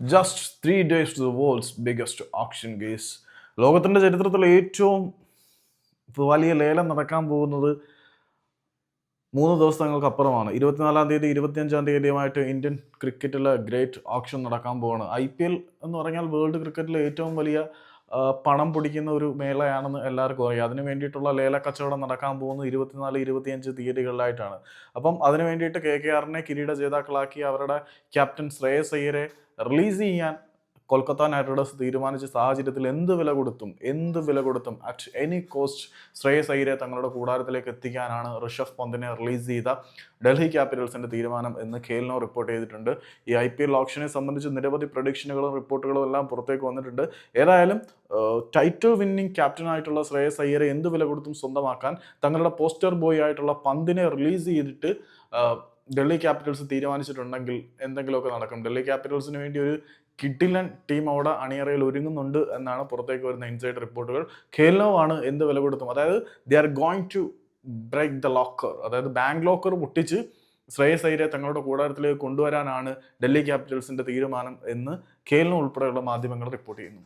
Just three days to the world's biggest auction guys ലോകത്തിന്റെ ചരിത്രത്തിൽ ഏറ്റവും വലിയ ലേലം നടക്കാൻ പോകുന്നത് മൂന്ന് ദിവസങ്ങൾക്ക് അപ്പുറമാണ്. ഇരുപത്തിനാലാം തീയതി ഇരുപത്തിയഞ്ചാം തീയതിയുമായിട്ട് ഇന്ത്യൻ ക്രിക്കറ്റിലെ ഗ്രേറ്റ് ഓപ്ഷൻ നടക്കാൻ പോവാണ്. ഐ പി എൽ എന്ന് പറഞ്ഞാൽ വേൾഡ് ക്രിക്കറ്റിലെ ഏറ്റവും വലിയ പണം പിടിക്കുന്ന ഒരു മേളയാണെന്ന് എല്ലാവർക്കും അറിയാം. അതിന് വേണ്ടിയിട്ടുള്ള ലേല കച്ചവടം നടക്കാൻ പോകുന്നത് ഇരുപത്തിനാല് ഇരുപത്തിയഞ്ച് തീയതികളിലായിട്ടാണ്. അപ്പം അതിന് വേണ്ടിയിട്ട് കെ കെ ആറിനെ കിരീട ജേതാക്കളാക്കി അവരുടെ ക്യാപ്റ്റൻ ശ്രേയസ് അയ്യരെ റിലീസ് ചെയ്യാൻ കൊൽക്കത്ത നൈറ്റ് റൈഡേഴ്സ് തീരുമാനിച്ച സാഹചര്യത്തിൽ എന്ത് വില കൊടുത്തും എന്ത് വില കൊടുത്തും അറ്റ് എനി കോസ്റ്റ് ശ്രേയസ് അയ്യരെ തങ്ങളുടെ കൂടാരത്തിലേക്ക് എത്തിക്കാനാണ് ഋഷഭ് പന്തിനെ റിലീസ് ചെയ്ത ഡൽഹി ക്യാപിറ്റൽസിന്റെ തീരുമാനം എന്ന് ഖേലിനോ റിപ്പോർട്ട് ചെയ്തിട്ടുണ്ട്. ഈ ഐ പി എൽ ഓപ്ഷനെ സംബന്ധിച്ച് നിരവധി പ്രൊഡിക്ഷനുകളും റിപ്പോർട്ടുകളും എല്ലാം പുറത്തേക്ക് വന്നിട്ടുണ്ട്. ഏതായാലും ടൈറ്റിൽ വിന്നിംഗ് ക്യാപ്റ്റനായിട്ടുള്ള ശ്രേയസ് അയ്യരെ എന്ത് വില കൊടുത്തും സ്വന്തമാക്കാൻ തങ്ങളുടെ പോസ്റ്റർ ബോയ് ആയിട്ടുള്ള പന്തിനെ റിലീസ് ചെയ്തിട്ട് ഡൽഹി ക്യാപിറ്റൽസ് തീരുമാനിച്ചിട്ടുണ്ടെങ്കിൽ എന്തെങ്കിലുമൊക്കെ നടക്കും. ഡൽഹി ക്യാപിറ്റൽസിന് വേണ്ടി ഒരു കിഡിലൻ ടീം അവിടെ അണിയറയിൽ ഒരുങ്ങുന്നുണ്ട് എന്നാണ് പുറത്തേക്ക് വരുന്ന ഇൻസൈഡ് റിപ്പോർട്ടുകൾ. ഖേൽനോ ആണ് എന്ത് വില കൊടുത്തും അതായത് they are going to break the locker അതായത് ബാങ്ക് ലോക്കർ പൊട്ടിച്ച് ശ്രേയസ് അയ്യരെ തങ്ങളുടെ കൂടാരത്തിലേക്ക് കൊണ്ടുവരാനാണ് ഡൽഹി ക്യാപിറ്റൽസിന്റെ തീരുമാനം എന്ന് ഖേൽനോ ഉൾപ്പെടെയുള്ള മാധ്യമങ്ങൾ റിപ്പോർട്ട് ചെയ്യുന്നു.